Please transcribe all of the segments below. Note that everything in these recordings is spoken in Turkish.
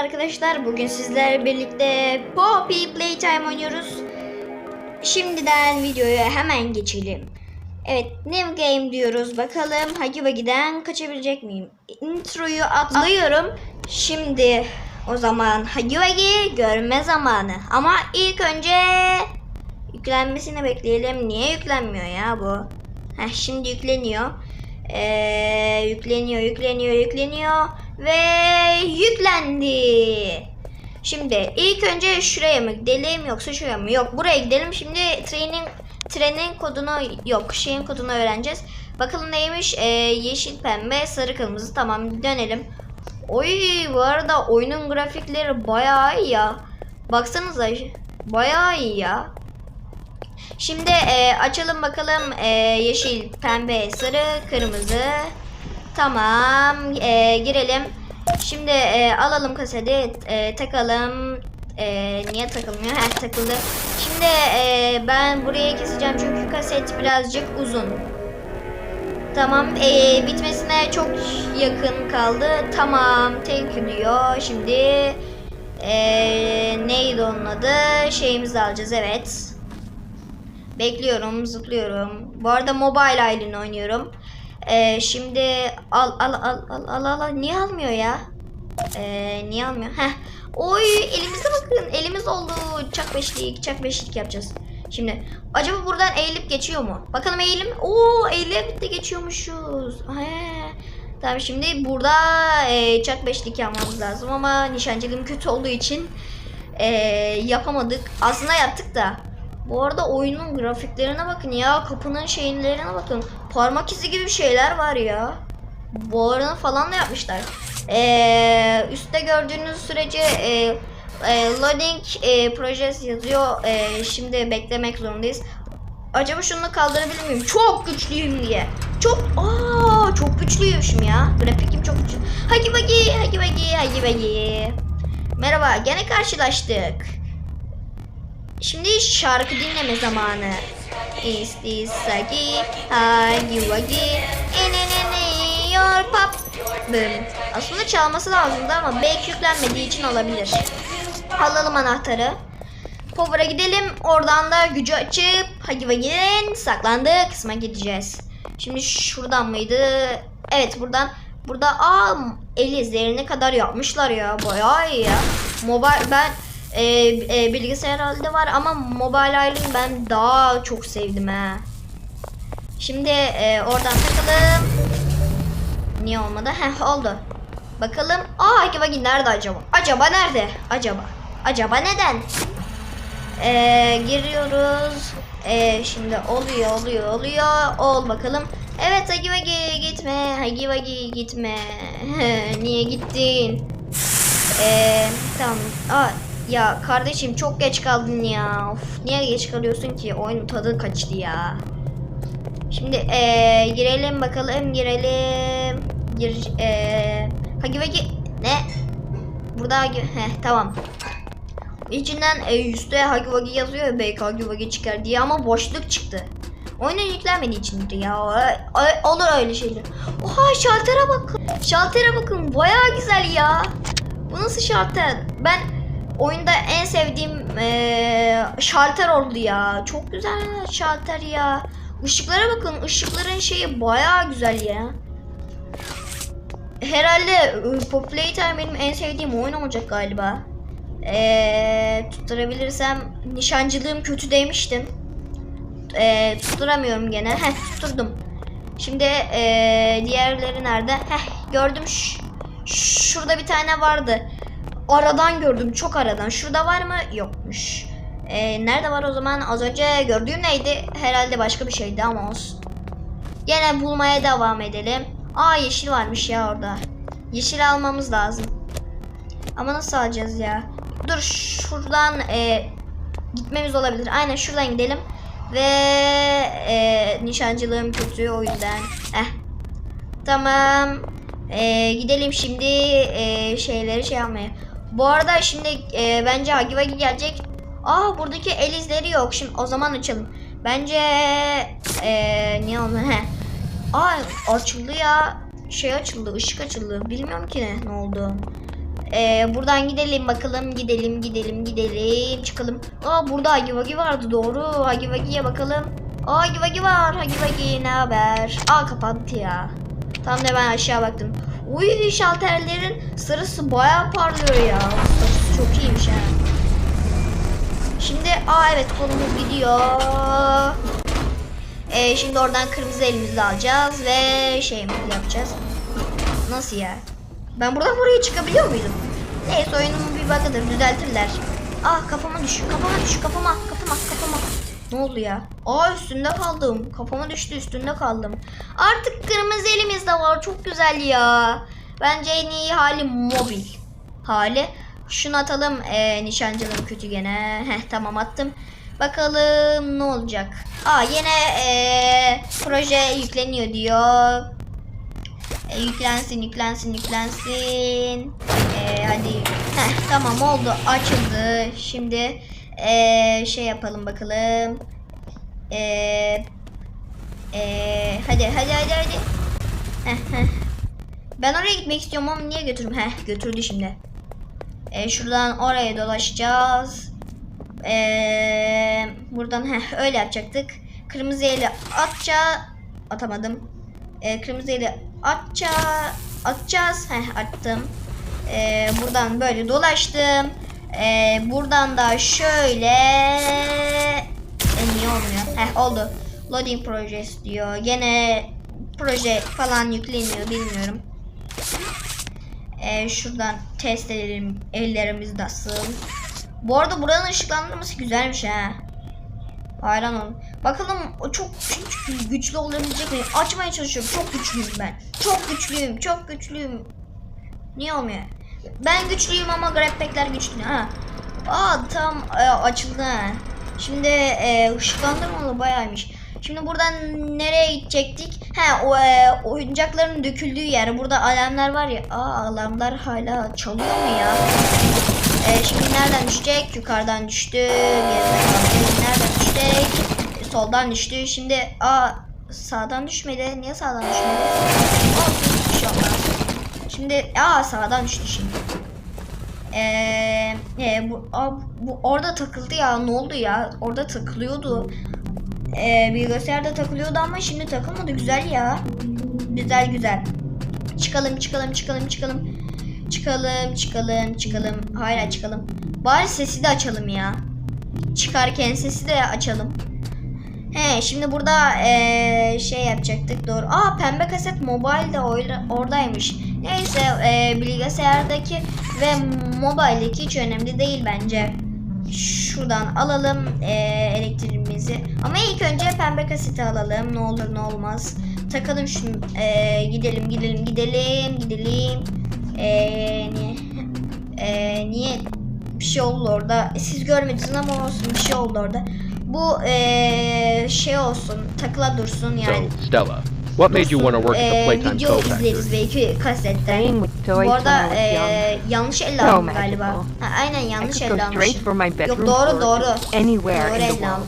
arkadaşlar. Bugün sizlerle birlikte Poppy Playtime oynuyoruz. Şimdiden videoya hemen geçelim. Evet, New Game diyoruz. Bakalım Hagi Vagi'den kaçabilecek miyim? Introyu atlıyorum. Şimdi o zaman Hagi Vagi görme zamanı. Ama ilk önce yüklenmesini bekleyelim. Niye yüklenmiyor ya bu? Heh, şimdi yükleniyor. Ee, yükleniyor, yükleniyor, yükleniyor ve yüklendi. Şimdi ilk önce şuraya mı gidelim yoksa şuraya mı? Yok buraya gidelim. Şimdi trenin trenin kodunu yok şeyin kodunu öğreneceğiz. Bakalım neymiş? Ee, yeşil, pembe, sarı, kırmızı. Tamam dönelim. Oy bu arada oyunun grafikleri bayağı iyi ya. Baksanıza bayağı iyi ya. Şimdi e, açalım bakalım e, yeşil, pembe, sarı, kırmızı. Tamam e, girelim. Şimdi e, alalım kaseti e, takalım. E, niye takılmıyor? Heh takıldı. Şimdi e, ben buraya keseceğim çünkü kaset birazcık uzun. Tamam e, bitmesine çok yakın kaldı. Tamam thank you diyor. Şimdi e, neydi onun adı? Şeyimizi alacağız evet. Bekliyorum, zıplıyorum. Bu arada Mobile Island oynuyorum. Ee, şimdi al al al al al al. Niye almıyor ya? Ee, niye almıyor? Heh. Oy elimize bakın. Elimiz oldu. Çak beşlik, çak beşlik yapacağız. Şimdi acaba buradan eğilip geçiyor mu? Bakalım eğilim. Oo eğilip de geçiyormuşuz. He. Tamam şimdi burada e, çak beşlik yapmamız lazım ama nişancılığım kötü olduğu için e, yapamadık. Aslında yaptık da. Bu arada oyunun grafiklerine bakın ya. Kapının şeylerine bakın. Parmak izi gibi şeyler var ya. Bu arada falan da yapmışlar. Ee, üstte gördüğünüz sürece e, e, loading e, projesi yazıyor. E, şimdi beklemek zorundayız. Acaba şunu kaldırabilir miyim? Çok güçlüyüm diye. Çok aa çok güçlüymüşüm ya. Grafikim çok güçlü. Hagi bagi, hagi bagi, hagi bagi. Merhaba, gene karşılaştık. Şimdi şarkı dinleme zamanı. Is this Sagi? Hagi Wagi? Enenene your pop. Bım. Aslında çalması lazımdı ama belki yüklenmediği için olabilir. Alalım anahtarı. Power'a gidelim. Oradan da gücü açıp Hagi Wagi'nin saklandığı kısma gideceğiz. Şimdi şuradan mıydı? Evet buradan. Burada aa el izlerini kadar yapmışlar ya. Bayağı iyi ya. Mobile ben e, e, bilgisayar halde var ama Mobile Island ben daha çok sevdim ha. Şimdi e, oradan takalım. Niye olmadı? Heh oldu. Bakalım. Aa Hagi Wagi nerede acaba? Acaba nerede? Acaba? Acaba neden? Ee, giriyoruz. Ee, şimdi oluyor oluyor oluyor. Ol bakalım. Evet Hagi Wagi gitme. Hagi Wagi gitme. Niye gittin? Ee, tamam. Aa, ya kardeşim çok geç kaldın ya. Of, niye geç kalıyorsun ki? Oyunun tadı kaçtı ya. Şimdi ee, girelim bakalım girelim. Gir ee, Hagi Wagi ne? Burada Hagi heh, tamam. İçinden e, üstte Hagi Wagi yazıyor ya belki Hagi Wagi çıkar diye ama boşluk çıktı. Oyunun yüklenmediği içindir ya. Ö- ö- Olur öyle şeyler. Oha şaltere bakın. Şaltere bakın baya güzel ya. Bu nasıl şalter? Ben oyunda en sevdiğim eee şalter oldu ya. Çok güzel şalter ya. Işıklara bakın. Işıkların şeyi baya güzel ya. Herhalde e, benim en sevdiğim oyun olacak galiba. Eee tutturabilirsem nişancılığım kötü demiştim. Eee tutturamıyorum gene. Heh tutturdum. Şimdi eee diğerleri nerede? Heh gördüm. Ş- şurada bir tane vardı. Aradan gördüm. Çok aradan. Şurada var mı? Yokmuş. Eee, nerede var o zaman? Az önce gördüğüm neydi? Herhalde başka bir şeydi ama olsun. Gene bulmaya devam edelim. Aa yeşil varmış ya orada. Yeşil almamız lazım. Ama nasıl alacağız ya? Dur şuradan e, gitmemiz olabilir. Aynen şuradan gidelim. Ve e, nişancılığım kötü o yüzden. Eh. Tamam. E, gidelim şimdi e, şeyleri şey almaya. Bu arada şimdi e, bence Hagi Wagi gelecek. Aa buradaki el izleri yok. Şimdi o zaman açalım. Bence e, niye oldu? He. Aa açıldı ya. Şey açıldı, ışık açıldı. Bilmiyorum ki ne, ne oldu. Ee, buradan gidelim bakalım. Gidelim gidelim gidelim. Çıkalım. Aa burada Hagi Vagi vardı doğru. Hagi Vagi'ye bakalım. Aa Hagi Vagi var. Hagi Vagi ne haber? Aa kapandı ya. Tam da ben aşağı baktım. Uy şalterlerin sarısı bayağı parlıyor ya. Sarısı çok iyiymiş ha. Şimdi aa evet kolumuz gidiyor. Ee, şimdi oradan kırmızı elimizle alacağız ve şey yapacağız. Nasıl ya? Ben buradan buraya çıkabiliyor muydum? Neyse oyunun bir bug'ıdır düzeltirler. Ah kafama düş, kafama düş, kafama, kafama, kafama. Ne oldu ya? Aa üstünde kaldım. Kafama düştü üstünde kaldım. Artık kırmızı elimizde var. Çok güzel ya. Bence en iyi hali mobil hali. Şunu atalım. Ee, nişancılığım kötü gene. Heh tamam attım. Bakalım ne olacak. Aa yine ee, proje yükleniyor diyor. E, yüklensin, yüklensin, yüklensin. E, hadi. Heh, tamam oldu. Açıldı. Şimdi e, şey yapalım bakalım. E, e, hadi, hadi, hadi, hadi. Ben oraya gitmek istiyorum ama niye götürüm? Heh, götürdü şimdi. E, şuradan oraya dolaşacağız. E, buradan heh, öyle yapacaktık. Kırmızı eli atacağız. Atamadım. E, kırmızı eli atacağız. Atacağız. Heh, attım. E, buradan böyle dolaştım. E, buradan da şöyle e, niye olmuyor? Heh, oldu. Loading projesi diyor. Gene proje falan yükleniyor bilmiyorum. E, şuradan test edelim. Ellerimiz nasıl? Bu arada buranın ışıklandırması güzelmiş ha. Hayran olun. Bakalım o çok güçlü, güçlü olabilecek mi? Açmaya çalışıyorum. Çok güçlüyüm ben. Çok güçlüyüm. Çok güçlüyüm. Niye olmuyor? Ben güçlüyüm ama grabpack'ler güçlü. Ha. Aa tam e, açıldı. Şimdi e, ışıklandırmalı bayağıymış. Şimdi buradan nereye gidecektik? He o e, oyuncakların döküldüğü yer. Burada alarmlar var ya. Aa alarmlar hala çalıyor mu ya? E, şimdi nereden düşecek? Yukarıdan düştü. Nereden düşecek? E, soldan düştü. Şimdi aa sağdan düşmedi. Niye sağdan düşmedi? Olsun. Şimdi aa sağdan düştü şimdi. Ee, e, bu, bu orada takıldı ya. Ne oldu ya? Orada takılıyordu. Ee, bilgisayarda takılıyordu ama şimdi takılmadı. Güzel ya. Güzel güzel. Çıkalım çıkalım çıkalım çıkalım. Çıkalım çıkalım çıkalım. Hayır çıkalım. Bari sesi de açalım ya. Çıkarken sesi de açalım. He şimdi burada eee, şey yapacaktık doğru. Aa pembe kaset mobile de oradaymış. Neyse eee, bilgisayardaki ve mobiledeki hiç önemli değil bence. Şuradan alalım eee, elektriğimizi. Ama ilk önce pembe kaseti alalım. Ne olur ne olmaz. Takalım şunu. Eee, gidelim gidelim gidelim gidelim. Eee, niye? Eee, niye? Bir şey oldu orada. Siz görmediniz ama olsun bir şey oldu orada. Bu eee, şey olsun. Takıla dursun yani. So, Stella, what made you want to work at the Eee, Playtime video Factory? izleriz belki kasetten. Playing with toys Bu arada eee, yanlış elle aldım galiba. Ha, aynen yanlış elle almışım. Yok bedroom doğru doğru. anywhere Doğru elle aldım.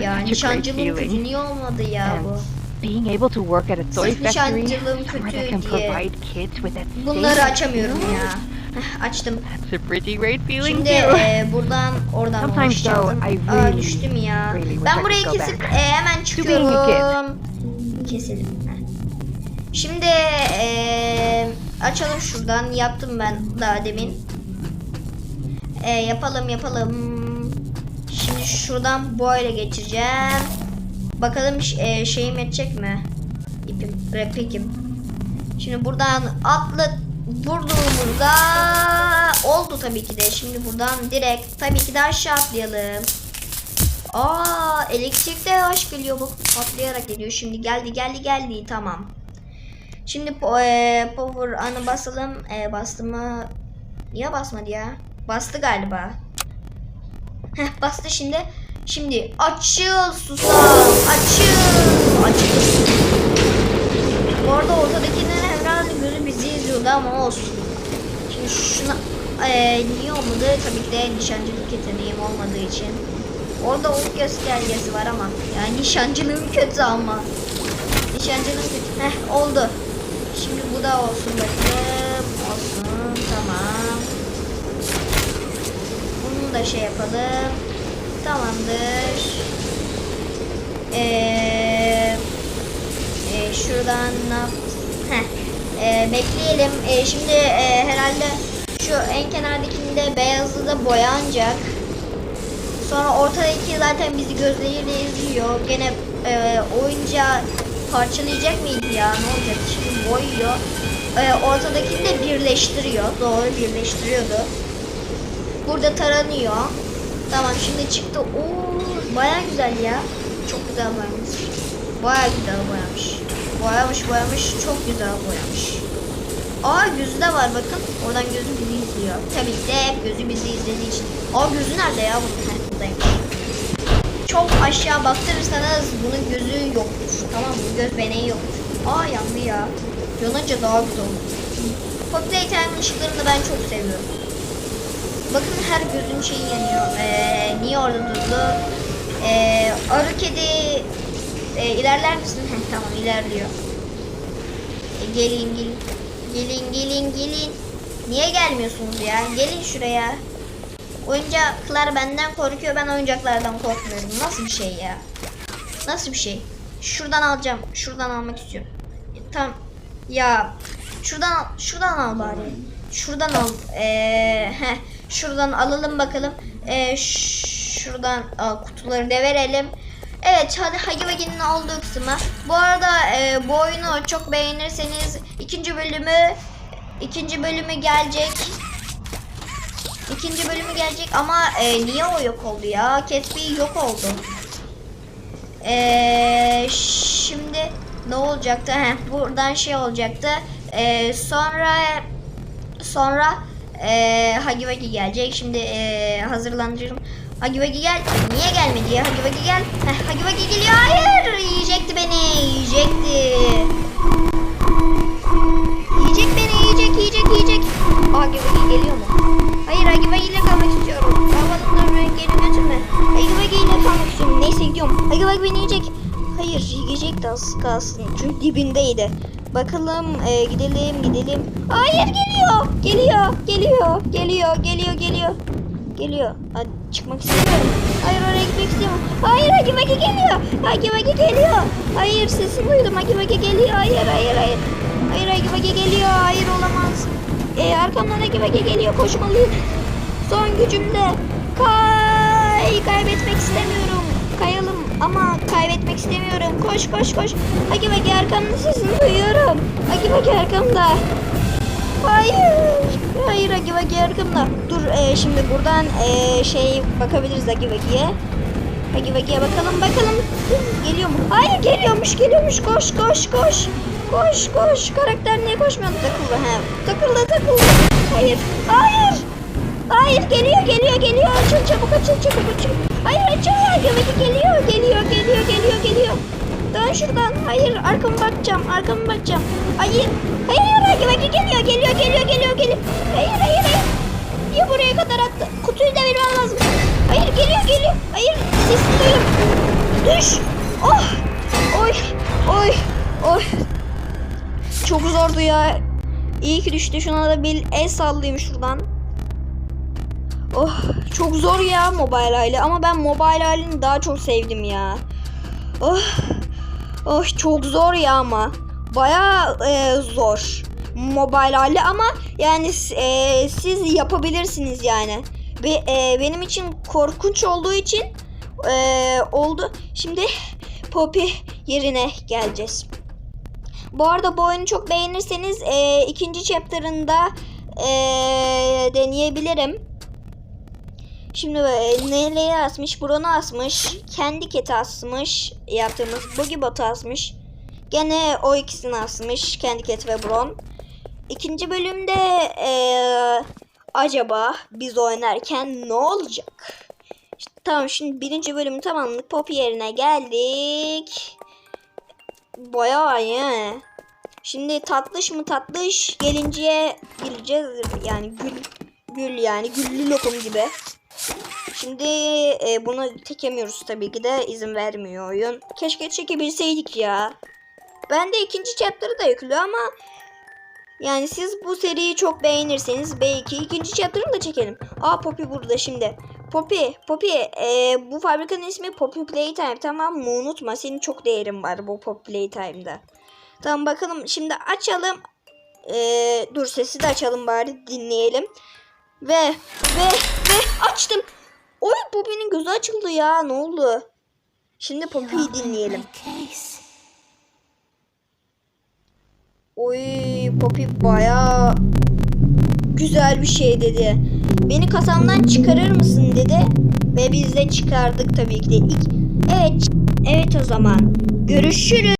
Ya nişancılığım kötü feeling. niye olmadı ya And bu? being able to work at a toy factory nişancılığım where they kötü can diye. provide kids with that Bunları açamıyorum ya. Açtım. That's a pretty great feeling Şimdi eee, buradan oradan Sometimes though. I Aa really, düştüm ya. really ben go kesip back eee, hemen being a kid. çıkıyorum. Keselim. Şimdi eee, açalım şuradan. Yaptım ben daha demin. Eee, yapalım yapalım. Şimdi şuradan böyle geçeceğim. Bakalım eee, şeyim yetecek mi? İpim, replikim. Şimdi buradan atla vurduğumuzda oldu tabii ki de. Şimdi buradan direkt tabii ki de aşağı atlayalım. Aa elektrik de yavaş geliyor bu. Atlayarak geliyor. Şimdi geldi geldi geldi tamam. Şimdi e, power anı basalım. E, bastı mı? Niye basmadı ya? Bastı galiba. Heh bastı şimdi. Şimdi açıl susam. Açıl. Açıl. Bu arada ortadakinin herhalde gözü bizi izliyordu ama olsun. Şimdi şuna eee niye olmadı? Tabii ki de nişancılık yeteneğim olmadığı için. Orada ok göstergesi var ama yani nişancılığım kötü ama. Nişancılığım kötü. Heh oldu. Şimdi bu da olsun bakayım. olsun. Tamam. Bunu da şey yapalım. Tamamdır. Eee e, şuradan ne yap- Heh. E, bekleyelim. E, şimdi e, herhalde şu en kenardakinde beyazı da boyanacak. Sonra ortadaki zaten bizi gözleriyle izliyor. Gene e, oyuncağı parçalayacak mıydı ya? Ne olacak? Şimdi boyuyor. E, ortadakini de birleştiriyor. Doğru birleştiriyordu. Burada taranıyor. Tamam şimdi çıktı. Oo, baya güzel ya. Çok güzel boyamış. Baya güzel boyamış. Boyamış boyamış. Çok güzel boyamış. Aa gözü de var bakın. Oradan gözü bizi izliyor. Tabii ki de hep gözü bizi izlediği için. Aa gözü nerede ya bunun? Buradaymış. Çok aşağı baktırırsanız bunun gözü yoktur. Tamam mı? Göz beneği yoktur. Aa yandı ya. Yanınca daha güzel olur. Pop Playtime ışıklarını ben çok seviyorum. Bakın her gözün şeyi yanıyor. Ee, niye orada durdu? Ee, arı kedi ee, ilerler misin? Heh, tamam ilerliyor. E, gelin gelin. Gelin gelin gelin. Niye gelmiyorsunuz ya? Gelin şuraya. Oyuncaklar benden korkuyor. Ben oyuncaklardan korkmuyorum. Nasıl bir şey ya? Nasıl bir şey? Şuradan alacağım. Şuradan almak istiyorum. E, Tam ya şuradan şuradan al bari. Şuradan al. Ee, şuradan alalım bakalım. Ee, şuradan aa, kutuları da verelim. Evet hadi Hagi Vagi'nin olduğu kısmı. Bu arada e, bu oyunu çok beğenirseniz ikinci bölümü ikinci bölümü gelecek. İkinci bölümü gelecek ama e, niye o yok oldu ya? Kespi yok oldu. E, şimdi ne olacaktı? Heh, buradan şey olacaktı. E, sonra sonra e, Hagi Vagi gelecek. Şimdi e, hazırlandırıyorum. Hagi Vagi gel. Niye gelmedi ya? Hagi Vagi gel. Heh, Hagi Vagi geliyor. Hayır. Yiyecekti beni. Yiyecekti. Kalsın. Çünkü dibindeydi. Bakalım e, gidelim gidelim. Hayır geliyor. Geliyor. Geliyor. Geliyor. Geliyor. Geliyor. Geliyor. Hadi çıkmak istemiyorum. Hayır oraya gitmek istemiyorum. Hayır Hagi Vagi geliyor. Hagi Vagi geliyor. Hayır sesini duydum. Hagi Vagi geliyor. Hayır hayır hayır. Hayır Hagi Vagi geliyor. Hayır olamaz. E, arkamdan Hagi Vagi geliyor. Koşmalıyım. Son gücümle. Kay. Kaybetmek istemiyorum. Kayalım ama kaybetmek istemiyorum. Koş koş koş. Hagi Vagi arkamda sesini duyuyorum. Hagi Vagi arkamda. Hayır. Hayır Hagi Vagi arkamda. Dur e, şimdi buradan e, şey bakabiliriz Hagi Vagi'ye. Hagi Vagi'ye bakalım bakalım. Geliyor mu? Hayır geliyormuş geliyormuş. Koş koş koş. Koş koş. Karakter niye koşmuyor? Takıldı he. Takıldı takıldı. Hayır. Hayır. Hayır geliyor geliyor geliyor. Açıl çabuk açıl çabuk açıl. Hayır. Hagi Vagi geliyor geliyor geliyor geliyor geliyor. Dön şuradan. Hayır arkamı bakacağım. Arkamı bakacağım. Hayır. Hayır Vagi geliyor geliyor geliyor geliyor geliyor. Hayır hayır hayır. Niye buraya kadar attı? Kutuyu da vermem lazım. Hayır geliyor geliyor. Hayır sesini duyuyorum. Düş. Oh. Oy. Oy. Oy. Çok zordu ya. İyi ki düştü. Şuna da bir el sallayayım şuradan. Oh çok zor ya mobile hali ama ben mobile halini daha çok sevdim ya. Oh, oh çok zor ya ama. Baya zor mobile hali ama yani e, siz yapabilirsiniz yani. Ve e, benim için korkunç olduğu için e, oldu. Şimdi Poppy yerine geleceğiz. Bu arada bu oyunu çok beğenirseniz e, ikinci chapter'ında e, deneyebilirim. Şimdi e, nereyi asmış? Bron'u asmış. Kendi keti asmış. Yaptığımız Boogie Bot'u asmış. Gene o ikisini asmış. Kendi ket ve Bron. İkinci bölümde e, acaba biz oynarken ne olacak? İşte, tamam şimdi birinci bölümü tamamladık. Pop yerine geldik. Bayağı iyi. Şimdi tatlış mı tatlış gelinceye gireceğiz. Yani gül gül yani güllü lokum gibi. Şimdi e, bunu tekemiyoruz tabii ki de izin vermiyor oyun. Keşke çekebilseydik ya. Ben de ikinci chapter'ı da yüklü ama Yani siz bu seriyi çok beğenirseniz belki ikinci chapter'ını da çekelim. Aa Poppy burada şimdi. Poppy, Poppy e, bu fabrikanın ismi Poppy Playtime tamam mı? Unutma senin çok değerin var bu Poppy Playtime'da. Tamam bakalım şimdi açalım. E, dur sesi de açalım bari dinleyelim. Ve ve ve açtım. Oy Poppy'nin gözü açıldı ya ne oldu? Şimdi Poppy'yi dinleyelim. Oy Poppy baya güzel bir şey dedi. Beni kasamdan çıkarır mısın dedi. Ve biz de çıkardık tabii ki de. İlk, evet, evet o zaman. Görüşürüz.